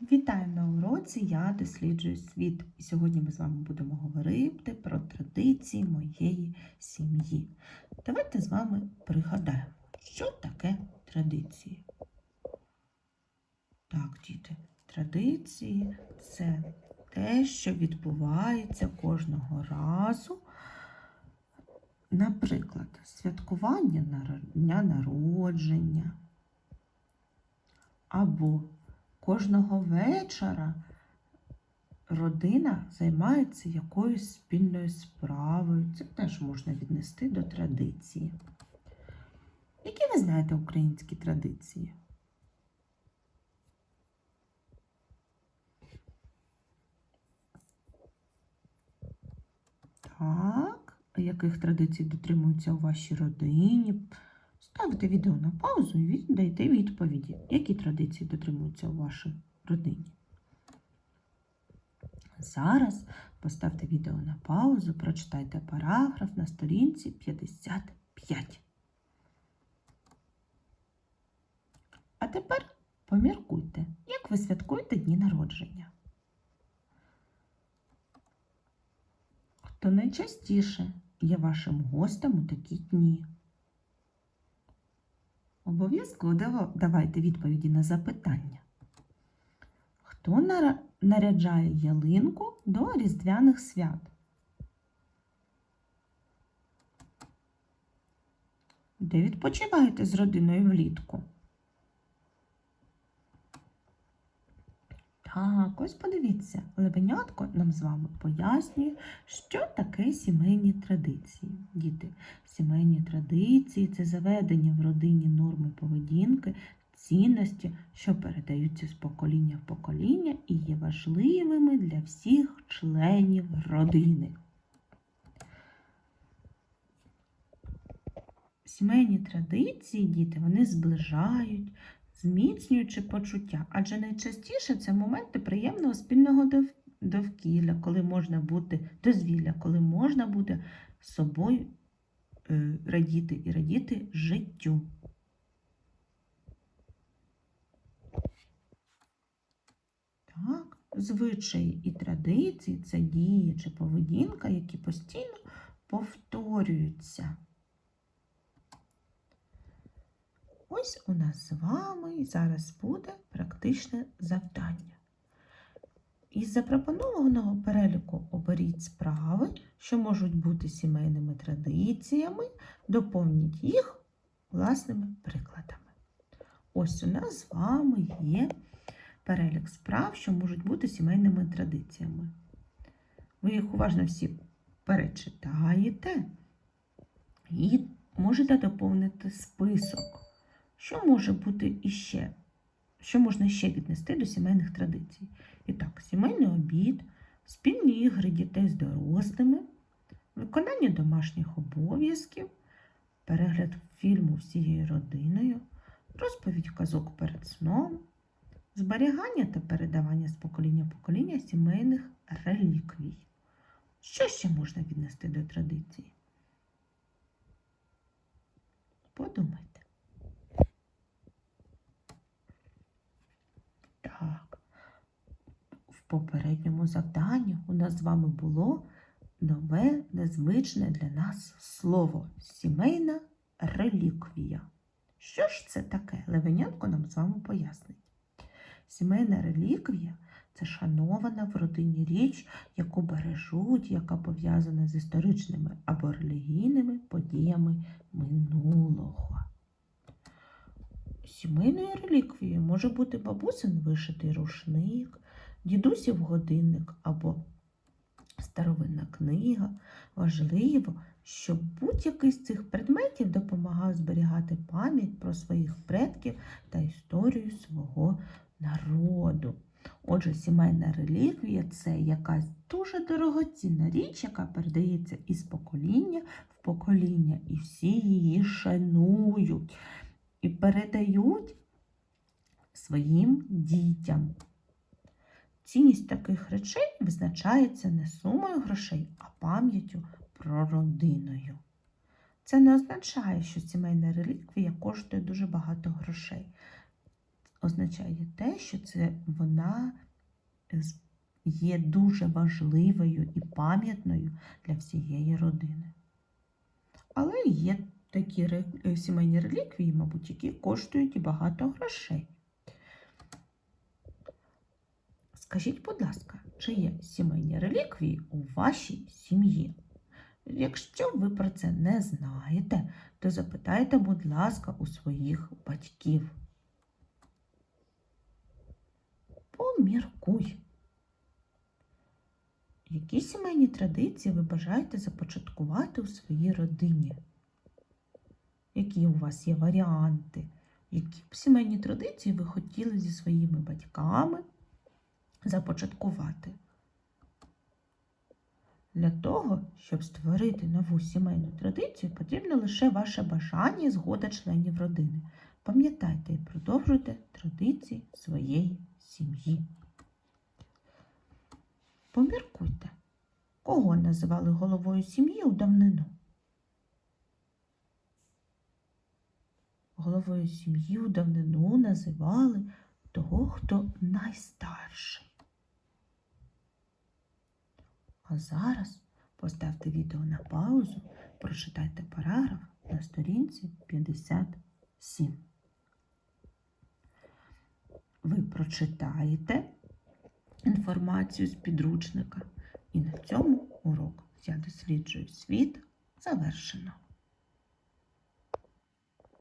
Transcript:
Вітаю на уроці, я досліджую світ. І сьогодні ми з вами будемо говорити про традиції моєї сім'ї. Давайте з вами пригадаємо, що таке традиції. Так, діти, традиції це те, що відбувається кожного разу. Наприклад, святкування дня народження або кожного вечора родина займається якоюсь спільною справою. Це теж можна віднести до традиції. Які ви знаєте українські традиції? Так, яких традицій дотримуються у вашій родині? Ставте відео на паузу і дайте відповіді, які традиції дотримуються у вашій родині. Зараз поставте відео на паузу, прочитайте параграф на сторінці 55. А тепер поміркуйте, як ви святкуєте дні народження. Хто найчастіше є вашим гостем у такі дні? Обов'язково давайте відповіді на запитання. Хто наряджає ялинку до різдвяних свят? Де відпочиваєте з родиною влітку? Так, ось подивіться, Левенятко нам з вами пояснює, що таке сімейні традиції. Діти, сімейні традиції це заведення в родині норми поведінки, цінності, що передаються з покоління в покоління і є важливими для всіх членів родини. Сімейні традиції, діти, вони зближають, зміцнюючи почуття, адже найчастіше це моменти приємного спільного довкілля, коли можна бути дозвілля, коли можна бути собою е, радіти і радіти життю. Так, звичаї і традиції це дії чи поведінка, які постійно повторюються. Ось у нас з вами зараз буде практичне завдання. Із запропонованого переліку оберіть справи, що можуть бути сімейними традиціями, доповніть їх власними прикладами. Ось у нас з вами є перелік справ, що можуть бути сімейними традиціями. Ви їх уважно всі перечитаєте і можете доповнити список. Що може бути іще? Що можна ще віднести до сімейних традицій? І так, сімейний обід, спільні ігри дітей з дорослими, виконання домашніх обов'язків, перегляд фільму всією родиною, розповідь казок перед сном, зберігання та передавання з покоління в покоління сімейних реліквій. Що ще можна віднести до традиції? Подумайте. Так. В попередньому завданні у нас з вами було нове, незвичне для нас слово сімейна реліквія. Що ж це таке? Левенятко нам з вами пояснить. Сімейна реліквія це шанована в родині річ, яку бережуть, яка пов'язана з історичними або релігійними подіями минулого. Сімейною реліквією може бути бабусин вишитий рушник, дідусів годинник або старовинна книга. Важливо, щоб будь-який з цих предметів допомагав зберігати пам'ять про своїх предків та історію свого народу. Отже, сімейна реліквія це якась дуже дорогоцінна річ, яка передається із покоління в покоління, і всі її шанують і передають своїм дітям. Цінність таких речей визначається не сумою грошей, а пам'яттю про родиною. Це не означає, що сімейна реліквія коштує дуже багато грошей. означає те, що це вона є дуже важливою і пам'ятною для всієї родини. Але є такі е, сімейні реліквії, мабуть, які коштують і багато грошей. Скажіть, будь ласка, чи є сімейні реліквії у вашій сім'ї? Якщо ви про це не знаєте, то запитайте, будь ласка, у своїх батьків. Поміркуй. Які сімейні традиції ви бажаєте започаткувати у своїй родині? Які у вас є варіанти? Які б сімейні традиції ви хотіли зі своїми батьками започаткувати? Для того, щоб створити нову сімейну традицію, потрібно лише ваше бажання і згода членів родини. Пам'ятайте і продовжуйте традиції своєї сім'ї. Поміркуйте, кого називали головою сім'ї у давнину? Головою сім'ї у давнину називали того, хто найстарший. А зараз поставте відео на паузу, прочитайте параграф на сторінці 57. Ви прочитаєте інформацію з підручника. І на цьому урок Я досліджую світ завершено.